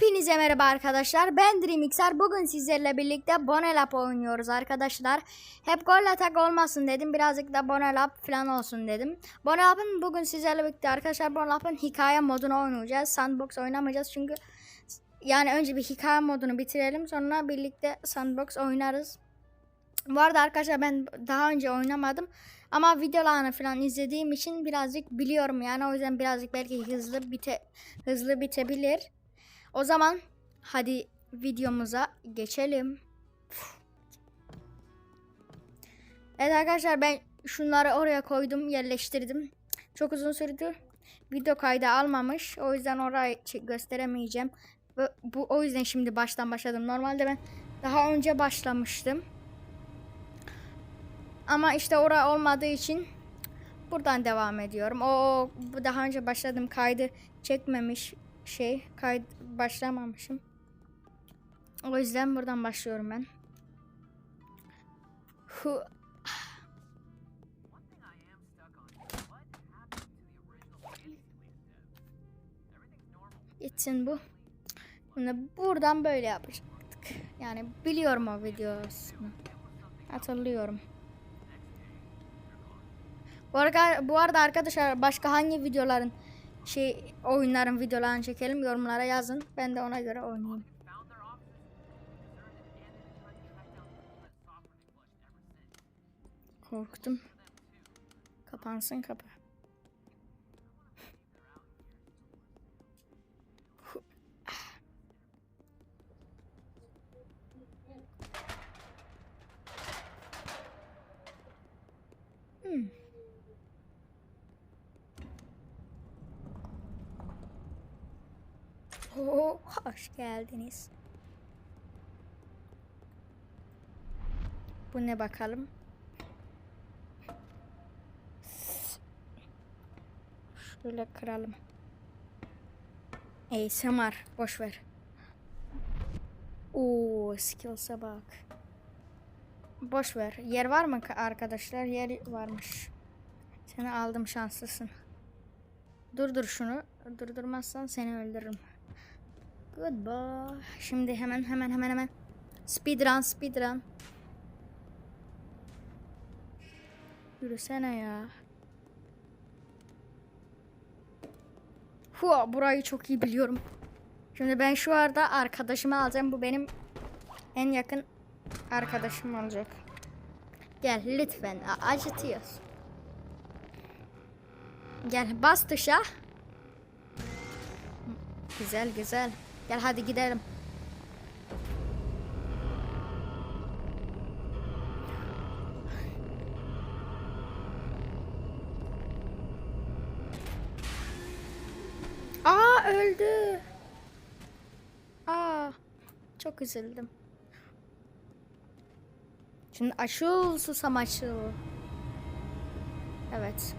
Hepinize merhaba arkadaşlar. Ben Dreamixer. Bugün sizlerle birlikte Bonelap oynuyoruz arkadaşlar. Hep gol atak olmasın dedim. Birazcık da Bonelap falan olsun dedim. Bonelap'ın bugün sizlerle birlikte arkadaşlar Bonelap'ın hikaye modunu oynayacağız. Sandbox oynamayacağız çünkü yani önce bir hikaye modunu bitirelim sonra birlikte sandbox oynarız. Bu arada arkadaşlar ben daha önce oynamadım. Ama videolarını falan izlediğim için birazcık biliyorum yani o yüzden birazcık belki hızlı bite hızlı bitebilir. O zaman hadi videomuza geçelim. Evet arkadaşlar ben şunları oraya koydum, yerleştirdim. Çok uzun sürdü. Video kaydı almamış. O yüzden orayı gösteremeyeceğim. Ve bu o yüzden şimdi baştan başladım. Normalde ben daha önce başlamıştım. Ama işte oraya olmadığı için buradan devam ediyorum. O bu daha önce başladım kaydı çekmemiş şey kayıt başlamamışım. O yüzden buradan başlıyorum ben. Hu Gitsin bu. Şimdi buradan böyle yapacaktık. Yani biliyorum o videosunu. Hatırlıyorum. Bu arada, bu arada arkadaşlar başka hangi videoların şey oyunların videolarını çekelim yorumlara yazın. Ben de ona göre oynayayım. Korktum. Kapansın kapı. Hmm. Oo, hoş geldiniz. Bu ne bakalım? Şöyle kıralım. Ey Samar, boş ver. Oo, skills'a bak. Boş ver. Yer var mı ka- arkadaşlar? Yer varmış. Seni aldım şanslısın. Durdur şunu. Durdurmazsan seni öldürürüm. Goodbye. Şimdi hemen hemen hemen hemen. Speedrun speedrun. Yürüsene ya. Hua burayı çok iyi biliyorum. Şimdi ben şu arada arkadaşımı alacağım. Bu benim en yakın arkadaşım olacak. Gel lütfen acıtıyorsun. Gel bas tuşa. Güzel güzel. Gel hadi gidelim. Aa öldü. Aa çok üzüldüm. Şimdi açıl susam açıl. Evet.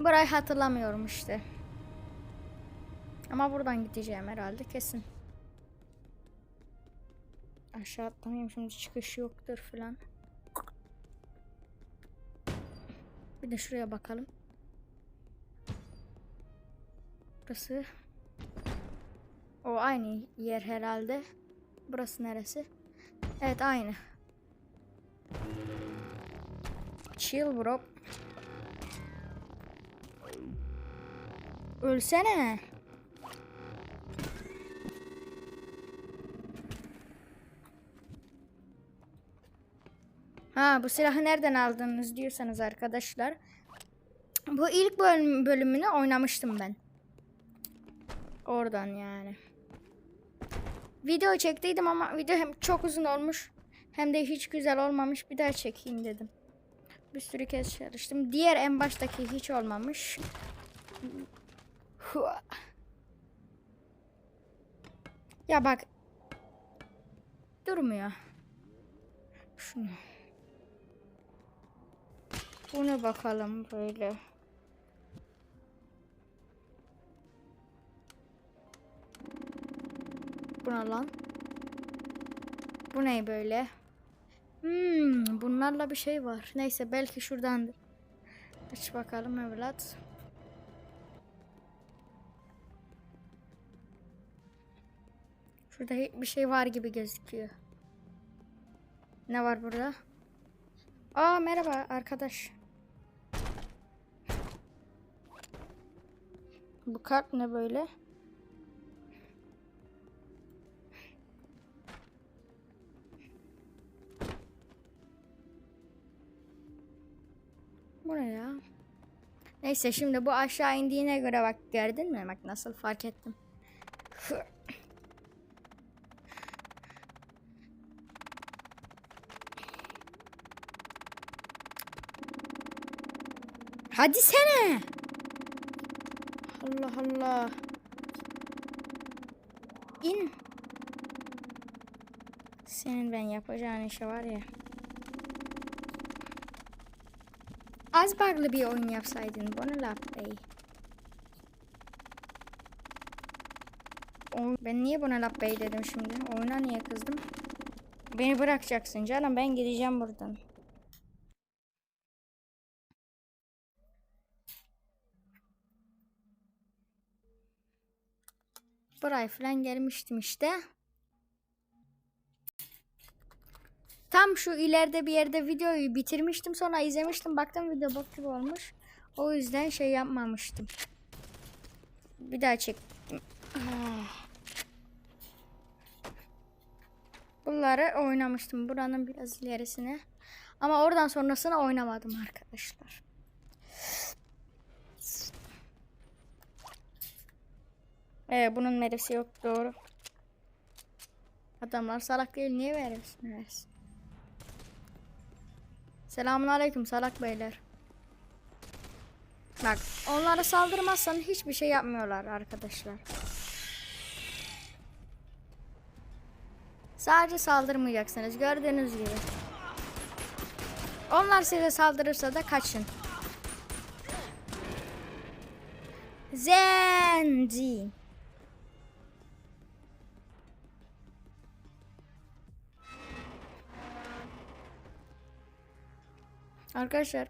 Burayı hatırlamıyorum işte. Ama buradan gideceğim herhalde kesin. Aşağı atlamayayım şimdi çıkış yoktur falan. Bir de şuraya bakalım. Burası. O aynı yer herhalde. Burası neresi? Evet aynı. Chill bro. Ölsene. Ha bu silahı nereden aldınız diyorsanız arkadaşlar. Bu ilk bölüm, bölümünü oynamıştım ben. Oradan yani. Video çektiydim ama video hem çok uzun olmuş hem de hiç güzel olmamış. Bir daha çekeyim dedim. Bir sürü kez çalıştım. Diğer en baştaki hiç olmamış. Ya bak. Durmuyor. Şunu. Bunu bakalım böyle. Bu ne lan? Bu ne böyle? Hmm, bunlarla bir şey var. Neyse belki şuradandır. Aç bakalım evlat. Şurada bir şey var gibi gözüküyor. Ne var burada? Aa merhaba arkadaş. Bu kart ne böyle? Bu ne ya? Neyse şimdi bu aşağı indiğine göre bak gördün mü? Bak nasıl fark ettim. Hadi sene. Allah Allah. İn. Senin ben yapacağın işe var ya. Az bug'lı bir oyun yapsaydın bunu laf bey. Ben niye buna laf bey dedim şimdi? Oyuna niye kızdım? Beni bırakacaksın canım ben gideceğim buradan. Buraya falan gelmiştim işte. Tam şu ileride bir yerde videoyu bitirmiştim. Sonra izlemiştim. Baktım video bok gibi olmuş. O yüzden şey yapmamıştım. Bir daha. Ah. Bunları oynamıştım. Buranın biraz ilerisine. Ama oradan sonrasını oynamadım arkadaşlar. Ee, bunun merisi yok doğru. Adamlar salak değil niye verirsin versin? Selamun aleyküm salak beyler. Bak onlara saldırmazsan hiçbir şey yapmıyorlar arkadaşlar. Sadece saldırmayacaksınız gördüğünüz gibi. Onlar size saldırırsa da kaçın. Zenci. Arkadaşlar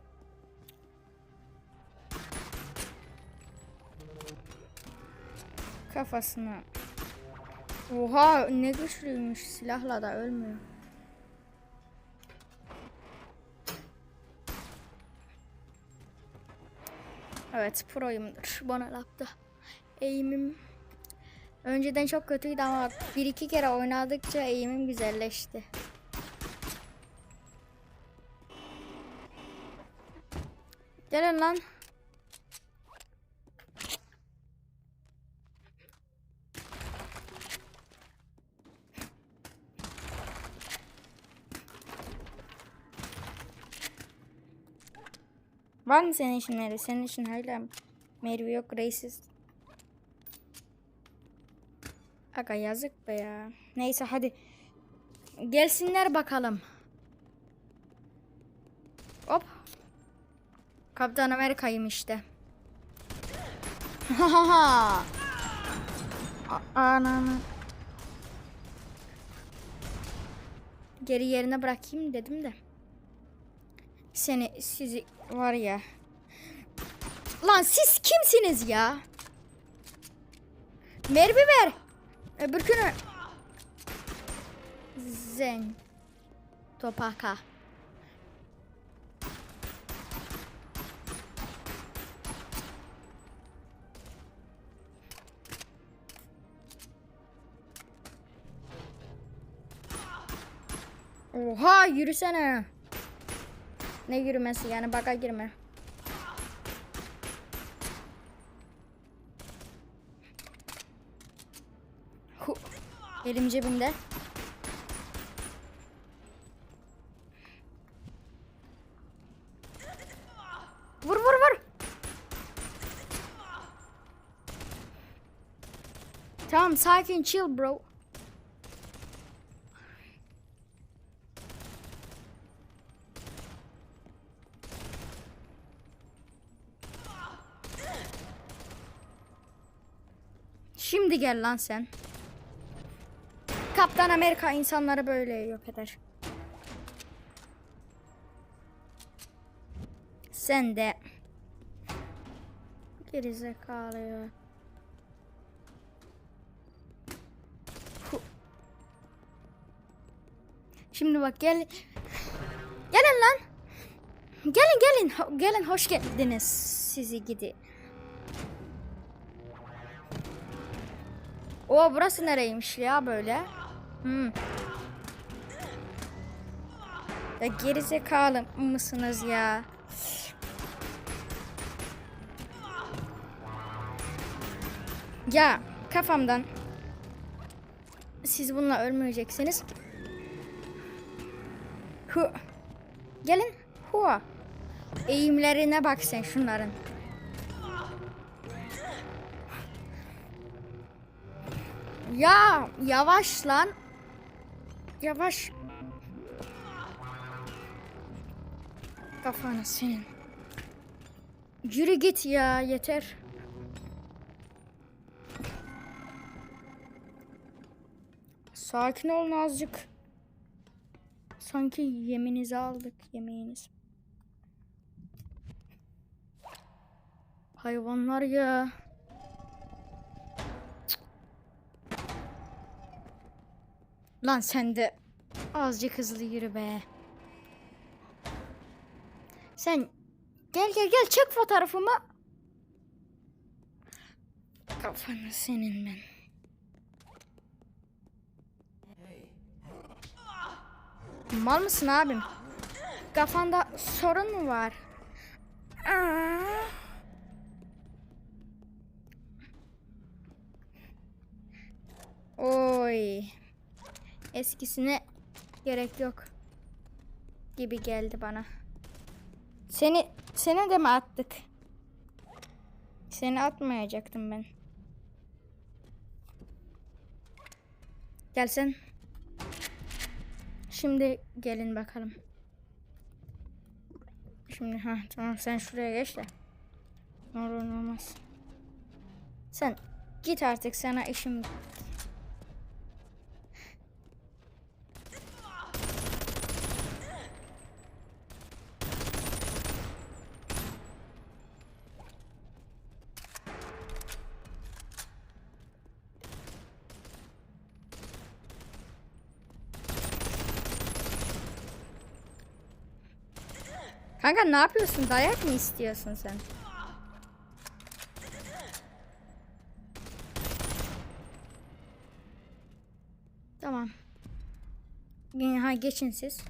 kafasına Oha ne güçlüymüş silahla da ölmüyor. Evet proyumdur bana lapta. Eğimim önceden çok kötüydü ama bir iki kere oynadıkça eğimim güzelleşti. Gelin lan. Var mı senin için Meri? Senin için hala Meri yok reisiz. Aga yazık be ya. Neyse hadi. Gelsinler bakalım. Kaptan Amerika'yım işte. Hahaha. Ananı. Geri yerine bırakayım dedim de. Seni sizi var ya. Lan siz kimsiniz ya? Mermi ver. Öbürkünü. Zen. Topaka. Oha yürüsene. Ne yürümesi yani baka girme. Hu. Elim cebimde. Vur vur vur. Tamam sakin chill bro. Şimdi gel lan sen. Kaptan Amerika insanları böyle yok eder. Sen de gerizekalı ya. Şimdi bak gel. Gelin lan. Gelin gelin. Gelin hoş geldiniz. Sizi gidi. O burası nereymiş ya böyle? Hmm. Ya gerizekalı mısınız ya? Ya kafamdan siz bununla ölmeyeceksiniz. Hu. Gelin. Hua. Eğimlerine bak sen şunların. Ya yavaş lan. Yavaş. Kafana senin. Yürü git ya yeter. Sakin olun azıcık. Sanki yeminizi aldık yemeğiniz. Hayvanlar ya. Lan sen de azıcık hızlı yürü be. Sen gel gel gel çek fotoğrafımı. Kafanı senin ben. Mal mısın abim? Kafanda sorun mu var? Aa. Oy. Eskisine gerek yok gibi geldi bana. Seni seni de mi attık? Seni atmayacaktım ben. Gelsen. Şimdi gelin bakalım. Şimdi ha tamam sen şuraya geç de. Ne olur ne olmaz. Sen git artık sana işim. Kanka ne yapıyorsun? Dayak mı istiyorsun sen? Tamam. Ha geçin siz.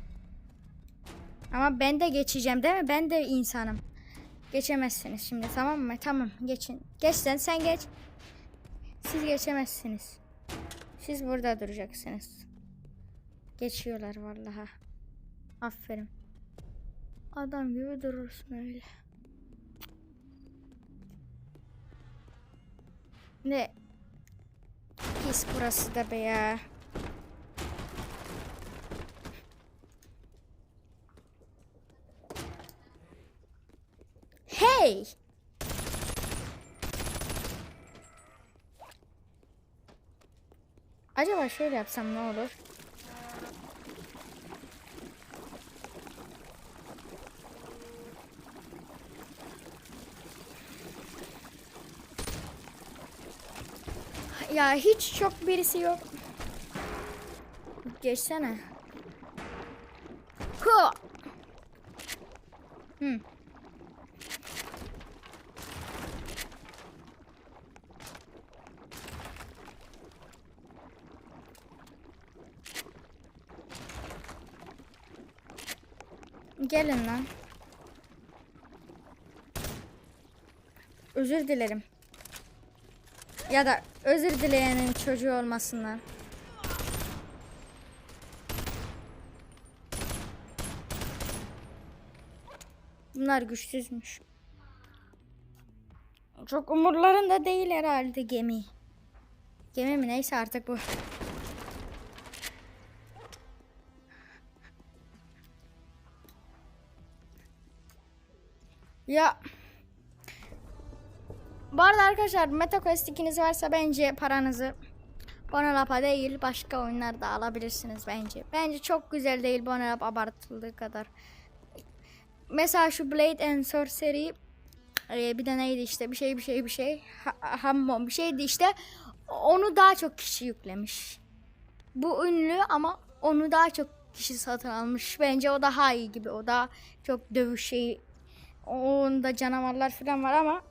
Ama ben de geçeceğim değil mi? Ben de insanım. Geçemezsiniz şimdi tamam mı? Tamam geçin. Geç sen sen geç. Siz geçemezsiniz. Siz burada duracaksınız. Geçiyorlar vallahi. Aferin. Adam gibi durursun öyle. Ne? Pis burası da be ya. Hey! Acaba şöyle yapsam ne olur? Ya hiç çok birisi yok. Geçsene. Hı. Hı. Gelin lan. Özür dilerim. Ya da özür dileyenin çocuğu olmasınlar. Bunlar güçsüzmüş. Çok umurlarında değil herhalde gemi. Gemi mi neyse artık bu. Ya bu arada arkadaşlar MetaQuest ikiniz varsa bence paranızı Bonelap'a değil başka oyunlarda alabilirsiniz bence. Bence çok güzel değil Bonelap abartıldığı kadar. Mesela şu Blade and Sorcery e, bir de neydi işte bir şey bir şey bir şey ha, Hammon bir şeydi işte onu daha çok kişi yüklemiş. Bu ünlü ama onu daha çok kişi satın almış. Bence o daha iyi gibi. O da çok dövüş şeyi. Onda canavarlar falan var ama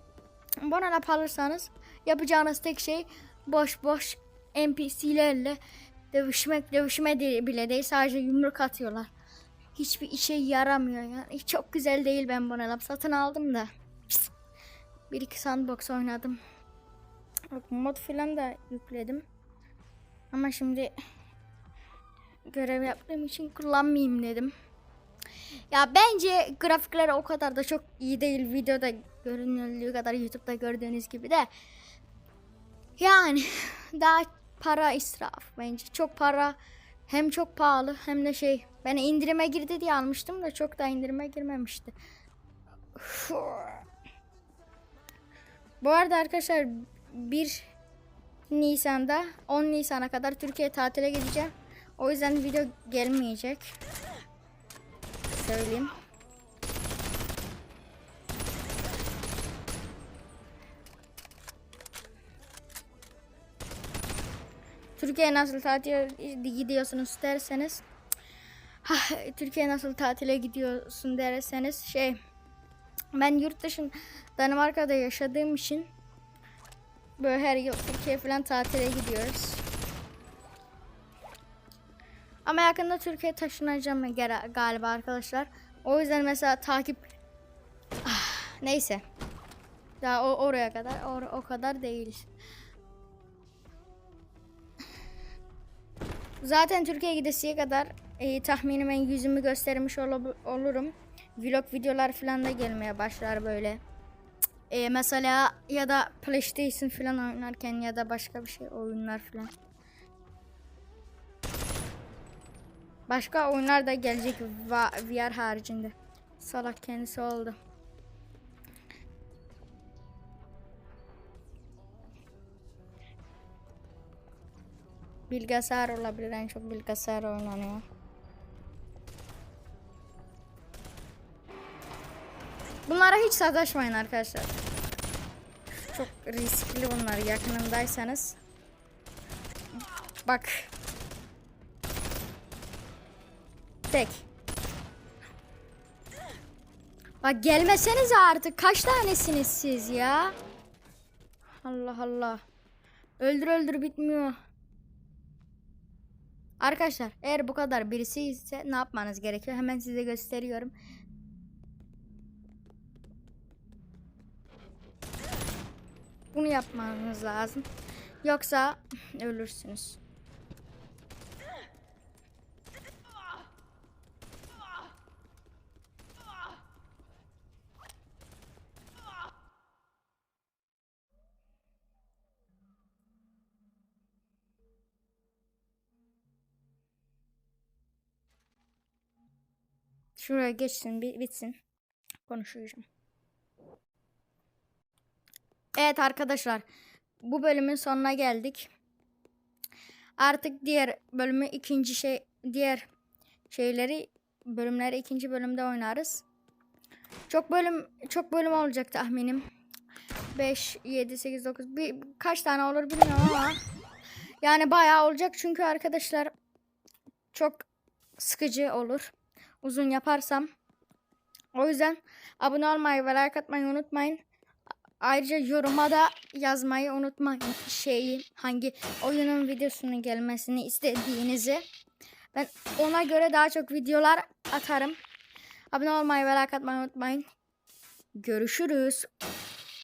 bana lap alırsanız yapacağınız tek şey boş boş NPC'lerle dövüşmek dövüşme bile değil sadece yumruk atıyorlar. Hiçbir işe yaramıyor yani. Çok güzel değil ben bana lap satın aldım da. Bir iki sandbox oynadım. Mod falan da yükledim. Ama şimdi görev yaptığım için kullanmayayım dedim. Ya bence grafikleri o kadar da çok iyi değil. Videoda görünüldüğü kadar YouTube'da gördüğünüz gibi de. Yani daha para israf bence. Çok para hem çok pahalı hem de şey. Ben indirime girdi diye almıştım da çok da indirime girmemişti. Bu arada arkadaşlar 1 Nisan'da 10 Nisan'a kadar Türkiye tatile gideceğim. O yüzden video gelmeyecek. Söyleyeyim. Türkiye nasıl tatile gidiyorsunuz derseniz Hah, Türkiye nasıl tatile gidiyorsun derseniz şey ben yurt dışın Danimarka'da yaşadığım için böyle her yıl Türkiye falan tatile gidiyoruz. Ama yakında Türkiye taşınacağım galiba arkadaşlar. O yüzden mesela takip Ah, neyse. Daha o oraya kadar or- o kadar değil. Zaten Türkiye'ye gidesiye kadar e, tahminim ben yüzümü göstermiş ol- olurum. Vlog videolar falan da gelmeye başlar böyle. E, mesela ya da PlayStation falan oynarken ya da başka bir şey oyunlar falan. Başka oyunlar da gelecek VR haricinde. Salak kendisi oldu. Bilgisayar olabilir en çok bilgisayar oynanıyor. Bunlara hiç sataşmayın arkadaşlar. Çok riskli bunlar yakınındaysanız. Bak. Tek. Bak gelmeseniz artık kaç tanesiniz siz ya? Allah Allah. Öldür öldür bitmiyor. Arkadaşlar eğer bu kadar birisi ise ne yapmanız gerekiyor? Hemen size gösteriyorum. Bunu yapmanız lazım. Yoksa ölürsünüz. Şuraya geçsin, bi- bitsin. Konuşacağım. Evet arkadaşlar, bu bölümün sonuna geldik. Artık diğer bölümü ikinci şey diğer şeyleri bölümleri ikinci bölümde oynarız. Çok bölüm çok bölüm olacak tahminim. 5 7 8 9 bir kaç tane olur bilmiyorum ama yani bayağı olacak çünkü arkadaşlar çok sıkıcı olur. Uzun yaparsam. O yüzden abone olmayı ve like atmayı unutmayın. Ayrıca yoruma da yazmayı unutmayın şeyi hangi oyunun videosunun gelmesini istediğinizi. Ben ona göre daha çok videolar atarım. Abone olmayı ve like atmayı unutmayın. Görüşürüz.